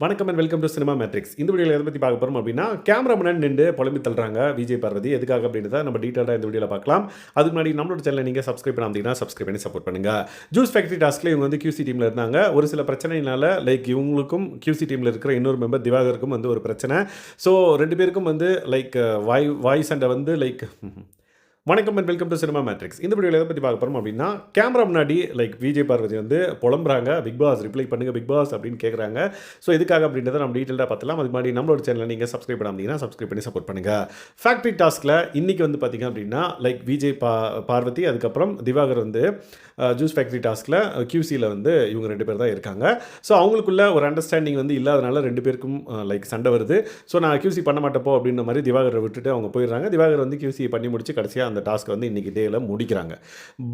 வணக்கம் and welcome to cinema matrix இந்த வீடியோவில் எதை பற்றி பார்க்க போகிறோம் அப்படின்னா கேமரா முன்னாடி நின்று புலம்பி தள்ளுறாங்க விஜய் பார்வதி. எதுக்காக அப்படின்றத நம்ம டீட்டெயிலாக இந்த வீடியோவில் பார்க்கலாம். அதுக்கு முன்னாடி நம்மளோட சேனலை நீங்கள் சப்ஸ்கிரைப் பண்ணாமீங்கன்னா சப்ஸ்கிரைப் பண்ணி சப்போர்ட் பண்ணுங்கள் ஜூஸ் ஃபேக்ட்ரி டாஸ்க்கில் இவங்க வந்து கியூசி டீமில் இருந்தாங்க. ஒரு சில பிரச்சனையினால லைக் இவங்களுக்கும் கியூசி டீமில் இருக்கிற இன்னொரு மெம்பர் திவாகருக்கும் வந்து ஒரு பிரச்சனை. ஸோ ரெண்டு பேருக்கும் வந்து லைக் வாய் வாய்ஸ் அண்டை வந்து லைக் வணக்கம் and welcome to cinema matrix இந்த வீடியோவில் எதை பற்றி பார்க்க போகிறோம் அப்படின்னா கேமரா முன்னாடி லைக் விஜய் பார்வதி வந்து புலம்புறாங்க. பிக் பாஸ் ரிப்ளை பண்ணுங்க பிக் பாஸ் அப்படின்னு கேட்குறாங்க ஸோ இதுக்காக அப்படின்றத நம்ம டீட்டெயிலாக பார்த்துலாம். அது முன்னாடி நம்மளோட சேனலில் நீங்கள் சப்ஸ்கிரைப் பண்ணாமீங்கன்னா சப்ஸ்கிரைப் பண்ணி சப்போர்ட் பண்ணுங்க. ஃபேக்ட்ரி டாஸ்கில் இன்றைக்கி வந்து பார்த்தீங்க அப்படின்னா லைக் விஜய் பா பார்வதி அதுக்கப்புறம் திவாகர் வந்து ஜூஸ் ஃபேக்ட்ரி டாஸ்கில் கியூசியில் வந்து இவங்க ரெண்டு பேர் தான் இருக்காங்க. ஸோ அவங்களுக்குள்ள ஒரு அண்டர்ஸ்டாண்டிங் வந்து இல்லாதனால ரெண்டு பேருக்கும் லைக் சண்டை வருது. ஸோ நான் கியூசி பண்ண மாட்டப்போ அப்படின்ற மாதிரி திவாகரை விட்டுட்டு அவங்க போயிடுறாங்க. திவாகர் வந்து கியூசி பண்ணி முடிச்சு கடைசியாக அந்த டாஸ்க்கை வந்து இன்றைக்கி டேயில் முடிக்கிறாங்க.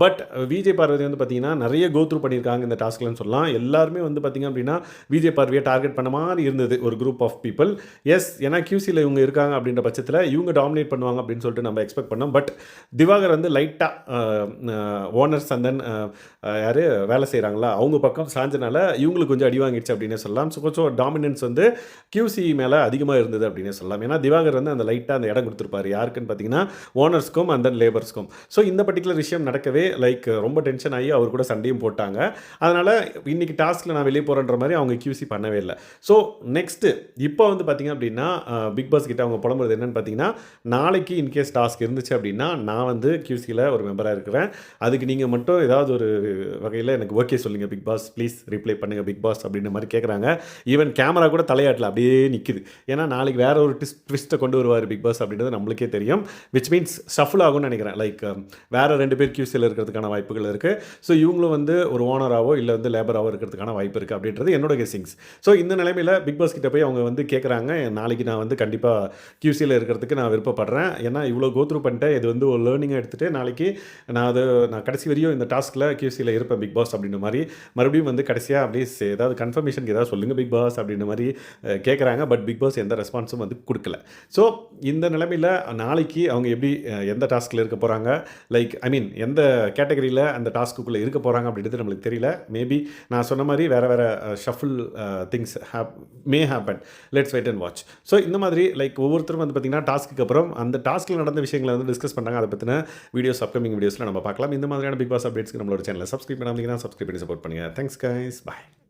பட் விஜய் பார்வதி வந்து பார்த்தீங்கன்னா நிறைய கோத்ரூ பண்ணியிருக்காங்க இந்த டாஸ்க்லன்னு சொல்லலாம். எல்லாருமே வந்து பார்த்தீங்க அப்படின்னா விஜய் பார்வையை டார்கெட் பண்ண மாதிரி இருந்தது ஒரு குரூப் ஆஃப் பீப்புள் எஸ் ஏன்னா கியூசியில் இவங்க இருக்காங்க அப்படின்ற பட்சத்தில் இவங்க டாமினேட் பண்ணுவாங்க அப்படின்னு சொல்லிட்டு நம்ம எக்ஸ்பெக்ட் பண்ணோம். பட் திவாகர் வந்து லைட்டாக ஓனர் சந்தன் யார் வேலை செய்கிறாங்களா அவங்க பக்கம் சாஞ்சனால இவங்களுக்கு கொஞ்சம் அடி வாங்கிடுச்சு அப்படின்னே சொல்லலாம். ஸோ கொஞ்சம் டாமினன்ஸ் வந்து கியூசி மேலே அதிகமாக இருந்தது அப்படின்னே சொல்லலாம். ஏன்னா திவாகர் வந்து அந்த லைட்டாக அந்த இடம் கொடுத்துருப்பாரு. யாருக்குன்னு பார்த்தீங்கன்னா ஓனர்ஸ்க்கும் அந்த அண்ட் லேபர்ஸ்க்கும் ஸோ இந்த பர்டிகுலர் விஷயம் நடக்கவே லைக் ரொம்ப டென்ஷன் ஆகி அவர் கூட சண்டையும் போட்டாங்க. அதனால் இன்னைக்கு டாஸ்கில் நான் வெளியே போகிறேன்ற மாதிரி அவங்க கியூசி பண்ணவே இல்லை. ஸோ நெக்ஸ்ட்டு இப்போ வந்து பார்த்திங்க அப்படின்னா பிக் பாஸ் கிட்ட அவங்க புலம்புறது என்னென்னு பார்த்தீங்கன்னா நாளைக்கு இன்கேஸ் டாஸ்க் இருந்துச்சு அப்படின்னா நான் வந்து கியூசியில் ஒரு மெம்பராக இருக்கிறேன். அதுக்கு நீங்கள் மட்டும் ஏதாவது ஒரு வகையில் எனக்கு ஓகே சொல்லுங்கள் பிக் பாஸ் ப்ளீஸ் ரிப்ளை பண்ணுங்கள் பிக் பாஸ் அப்படின்ற மாதிரி கேட்குறாங்க ஈவன் கேமரா கூட தலையாட்டில் அப்படியே நிற்குது ஏன்னா நாளைக்கு வேறு ஒரு ட்விஸ்ட்டை கொண்டு வருவார் பிக் பாஸ் அப்படின்றது நம்மளுக்கே தெரியும். விச் மீன்ஸ் ஷஃபிள் ஆகும்னு நினைக்கிறேன். லைக் um, வேறு ரெண்டு பேர் கியூசியில் இருக்கிறதுக்கான வாய்ப்புகள் இருக்குது ஸோ இவங்களும் வந்து ஒரு ஓனராகவோ இல்லை வந்து லேபராகவோ இருக்கிறதுக்கான வாய்ப்பு இருக்குது அப்படின்றது என்னோட கெஸிங்ஸ் ஸோ இந்த நிலைமையில் பிக் பாஸ் கிட்ட போய் அவங்க வந்து கேட்குறாங்க நாளைக்கு நான் வந்து கண்டிப்பாக கியூசியில் இருக்கிறதுக்கு நான் விருப்பப்படுறேன். ஏன்னா இவ்வளோ கோத்ரூ பண்ணிட்டேன் இது வந்து ஒரு லேர்னிங்காக எடுத்துகிட்டு நாளைக்கு நான் அது நான் கடைசி வரையும் இந்த டாஸ்கில் கியூசியில் இருப்பேன் பிக் பாஸ் அப்படின்ற மாதிரி. மறுபடியும் வந்து கடைசியாக அப்படியே ஏதாவது கன்ஃபர்மேஷனுக்கு ஏதாவது சொல்லுங்கள் பிக் பாஸ் அப்படின்ற மாதிரி கேட்குறாங்க பட் பிக் பாஸ் எந்த ரெஸ்பான்ஸும் வந்து கொடுக்கல. ஸோ இந்த நிலைமையில் நாளைக்கு அவங்க எப்படி எந்த டாஸ்க் டாஸ்கில் இருக்க போகிறாங்க லைக் ஐ மீன் எந்த கேட்டகரியில் அந்த டாஸ்க்குள்ளே இருக்க போகிறாங்க அப்படின்றது நம்மளுக்கு தெரியல. மேபி நான் சொன்ன மாதிரி வேறு வேறு shuffle things hap may happen let's wait and watch so இந்த மாதிரி லைக் ஒவ்வொருத்தரும் வந்து பார்த்திங்கன்னா டாஸ்க்கு அப்புறம் அந்த டாஸ்க்கில் நடந்த விஷயங்களை வந்து டிஸ்கஸ் பண்ணுறாங்க அதை பற்றின வீடியோஸ் அப்கமிங் வீடியோஸில் நம்ம பார்க்கலாம். இந்த மாதிரியான பிக் பாஸ் அப்டேட்ஸ்க்கு நம்மளோட சேனலை சப்ஸ்கிரைப் பண்ணாமல் சப்ஸ்கிரைப் பண்ணி சப்போர்ட் பண்ணுங்கள் தேங்க்ஸ் கைஸ் பாய்